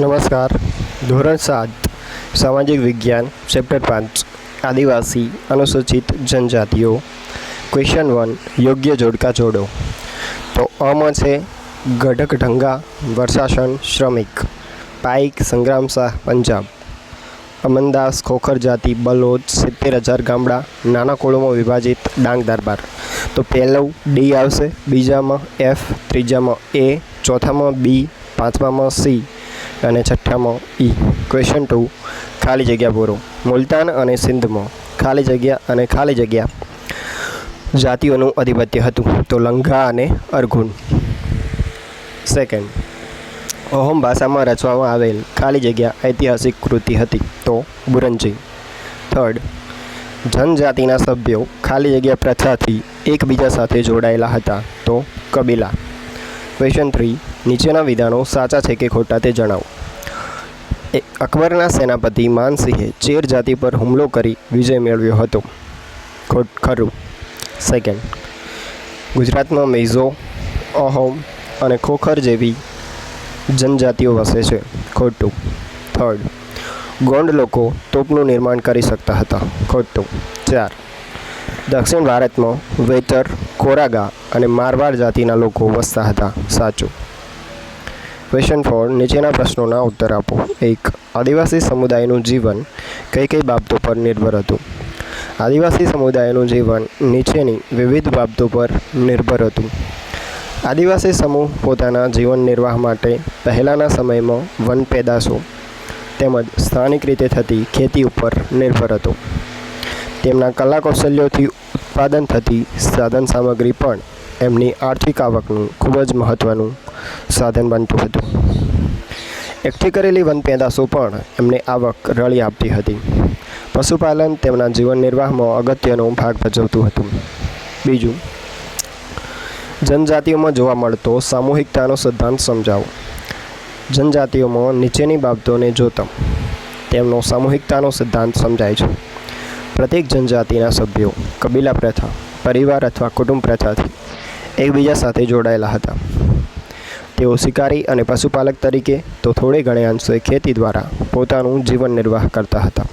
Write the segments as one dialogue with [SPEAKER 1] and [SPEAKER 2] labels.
[SPEAKER 1] નમસ્કાર. ધોરણ સાત, સામાજિક વિજ્ઞાન, ચેપ્ટર પાંચ, આદિવાસી, અનુસૂચિત જનજાતિઓ. ક્વેશ્ચન વન યોગ્ય જોડકા જોડો. તો અમ છે ગઢક ઢંગા વર્ષાસન શ્રમિક. પાઇક, સંગ્રામ શાહ, પંજાબ. અમનદાસ, ખોખર જાતિ, બલોચ, સિત્તેર હજાર ગામડા, નાના કોળોમાં વિભાજિત ડાંગ દરબાર. તો પહેલું ડી આવશે, બીજામાં એફ ત્રીજામાં એ ચોથામાં બી પાંચમામાં સી અને છઠ્ઠામાં ઈ ક્વેશ્ચન ટુ ખાલી જગ્યા પૂરો મુલતાન અને સિંધમાં, ખાલી જગ્યા અને ખાલી જગ્યા. જાતિઓનું આધિપત્ય હતું તો લંઘા અને અર્ઘુન. સેકન્ડ અહોમ ભાષામાં રચવામાં આવેલ ખાલી જગ્યા ઐતિહાસિક કૃતિ હતી તો બુરંજી. થર્ડ જનજાતિના સભ્યો ખાલી જગ્યા પ્રથાથી એકબીજા સાથે જોડાયેલા હતા તો કબીલા. ક્વેશ્ચન થ્રી નીચેના વિધાનો સાચા છે કે ખોટા તે જણાવો. અકબરના સેનાપતિ માનસિંહે ચેર જાતિ પર હુમલો કરી વિજય મેળવ્યો હતો. ખોટ, ખરું. સેકન્ડ ગુજરાતમાં મેઝો, અહોમ અને ખોખર જેવી જનજાતિઓ વસે છે. ખોટું. થર્ડ ગોંડ લોકો તોપનું નિર્માણ કરી શકતા હતા. ખોટું. ચાર દક્ષિણ ભારતમાં વેતર, કોરાગા અને મારવાડ જાતિના લોકો વસતા હતા. સાચું. ક્વેશ્ચન ફોર નીચેના પ્રશ્નોના ઉત્તર આપો. એક, આદિવાસી સમુદાયનું જીવન કઈ કઈ બાબતો પર નિર્ભર હતું? આદિવાસી સમુદાયનું જીવન નીચેની વિવિધ બાબતો પર નિર્ભર હતું. આદિવાસી સમૂહ પોતાના જીવન નિર્વાહ માટે પહેલાંના સમયમાં વન પેદાશો તેમજ સ્થાનિક રીતે થતી ખેતી ઉપર નિર્ભર હતો. તેમના કલા કૌશલ્યોથી ઉત્પાદન થતી સાધન સામગ્રી પણ એમની આર્થિક આવકનું ખૂબ જ મહત્ત્વનું સાધન બનતું હતું. એકઠી કરેલી વન પેદાશો પણ એમને આવક રળી આપતી હતી. પશુપાલન તેમના જીવન નિર્વાહમાં અગત્યનો ભાગ ભજવતું હતું. બીજું, જનજાતિઓમાં જોવા મળતો સામૂહિકતાનો સિદ્ધાંત સમજાવો. જનજાતિઓમાં નીચેની બાબતોને જોતા તેમનો સામૂહિકતાનો સિદ્ધાંત સમજાય છે. પ્રત્યેક જનજાતિના સભ્યો, કબીલા પ્રથા, પરિવાર અથવા કુટુંબ પ્રથાથી એકબીજા સાથે જોડાયેલા હતા. તેઓ શિકારી અને પશુપાલક તરીકે, તો થોડે ઘણે અંશે ખેતી દ્વારા પોતાનું જીવન નિર્વાહ કરતા હતા.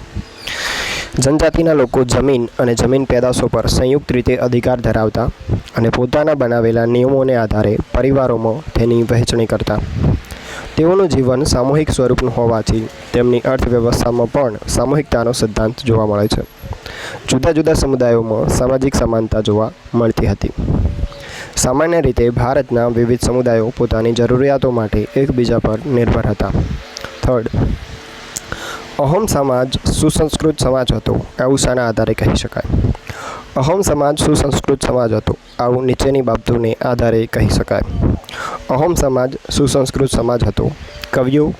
[SPEAKER 1] જનજાતિના લોકો જમીન અને જમીન પેદાશો પર સંયુક્ત રીતે અધિકાર ધરાવતા અને પોતાના બનાવેલા નિયમોને આધારે પરિવારોમાં તેની વહેંચણી કરતા. તેઓનું જીવન સામૂહિક સ્વરૂપનું હોવાથી તેમની અર્થવ્યવસ્થામાં પણ સામૂહિકતાનો સિદ્ધાંત જોવા મળે છે. જુદા જુદા સમુદાયોમાં સામાજિક સમાનતા જોવા મળતી હતી. સામાન્ય રીતે ભારતના વિવિધ સમુદાયો પોતાની જરૂરિયાતો માટે એકબીજા પર નિર્ભર હતા. થર્ડ અહોમ સમાજ સુસંસ્કૃત સમાજ હતો એવું શાના આધારે કહી શકાય. અહોમ સમાજ સુસંસ્કૃત સમાજ હતો, આવું નીચેની બાબતોને આધારે કહી શકાય. અહોમ સમાજ સુસંસ્કૃત સમાજ હતો, કવિઓ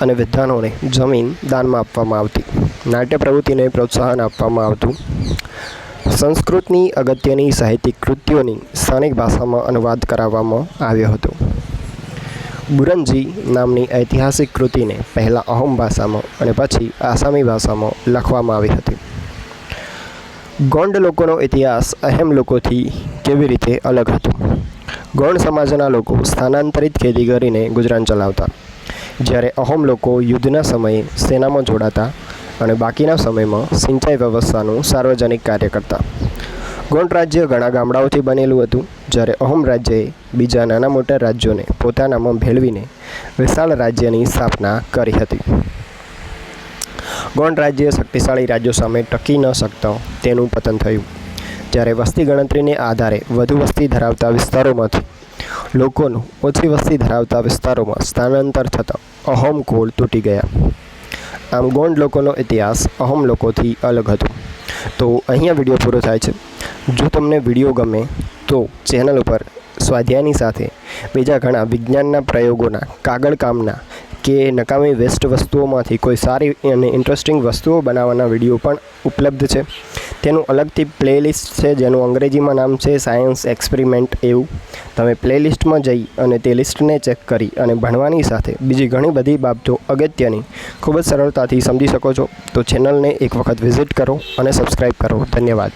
[SPEAKER 1] અને વિદ્વાનોને જમીન દાનમાં આપવામાં આવતી, નાટ્ય પ્રવૃત્તિને પ્રોત્સાહન આપવામાં આવતું સંસ્કૃતની અગત્યની સાહિત્યિક કૃતિઓની સ્થાનિક ભાષામાં અનુવાદ કરાવવામાં આવ્યો હતો. બુરંજી નામની ઐતિહાસિક કૃતિને પહેલાં અહોમ ભાષામાં અને પછી આસામી ભાષામાં લખવામાં આવી હતી. ગોંડ લોકોનો ઇતિહાસ અહેમ લોકોથી કેવી રીતે અલગ હતો? ગોંડ સમાજના લોકો સ્થાનાંતરિત ખેતી કરીને ગુજરાન ચલાવતા. જ્યારે અહોમ લોકો યુદ્ધના સમયે સેનામાં જોડાતા અને બાકીના સમયમાં સિંચાઈ વ્યવસ્થાનું સાર્વજનિક કાર્ય કરતા. ગોંડ રાજ્ય ઘણા ગામડાઓથી બનેલું હતું, જ્યારે અહોમ રાજ્યએ બીજા નાના મોટા રાજ્યોને પોતાનામાં ભેળવીને વિશાળ રાજ્યની સ્થાપના કરી હતી. ગોંડ રાજ્ય શક્તિશાળી રાજ્યો સામે ટકી ન શકતા તેનું પતન થયું. જ્યારે વસ્તી ગણતરીને આધારે વધુ વસ્તી ધરાવતા વિસ્તારોમાંથી લોકોનું ઓછી વસ્તી ધરાવતા વિસ્તારોમાં સ્થાનાંતર થતાં અહોમ કુળ તૂટી ગયા. આમ ગોંડ લોકોનો ઇતિહાસ અહોમ લોકોથી અલગ હતો. તો અહીંયા વીડિયો પૂરો થાય છે. જો તમને વીડિયો ગમે તો ચેનલ ઉપર સ્વાધ્યાયની સાથે બીજા ઘણા વિજ્ઞાનના પ્રયોગોના, કાગળ કામના કે નકામી વેસ્ટ વસ્તુઓમાંથી કોઈ સારી અને ઇન્ટરેસ્ટિંગ વસ્તુઓ બનાવવાના વીડિયો પણ ઉપલબ્ધ છે. તેનું અલગથી પ્લેલિસ્ટ છે, જેનું અંગ્રેજીમાં નામ છે, સાયન્સ એક્સપેરિમેન્ટ એવું. તમે પ્લેલિસ્ટમાં જઈ અને તે લિસ્ટને ચેક કરી અને ભણવાની સાથે બીજી ઘણી બધી બાબતો અગત્યની ખૂબ જ સરળતાથી સમજી શકો છો. તો ચેનલને એક વખત વિઝિટ કરો અને સબસ્ક્રાઈબ કરો. ધન્યવાદ.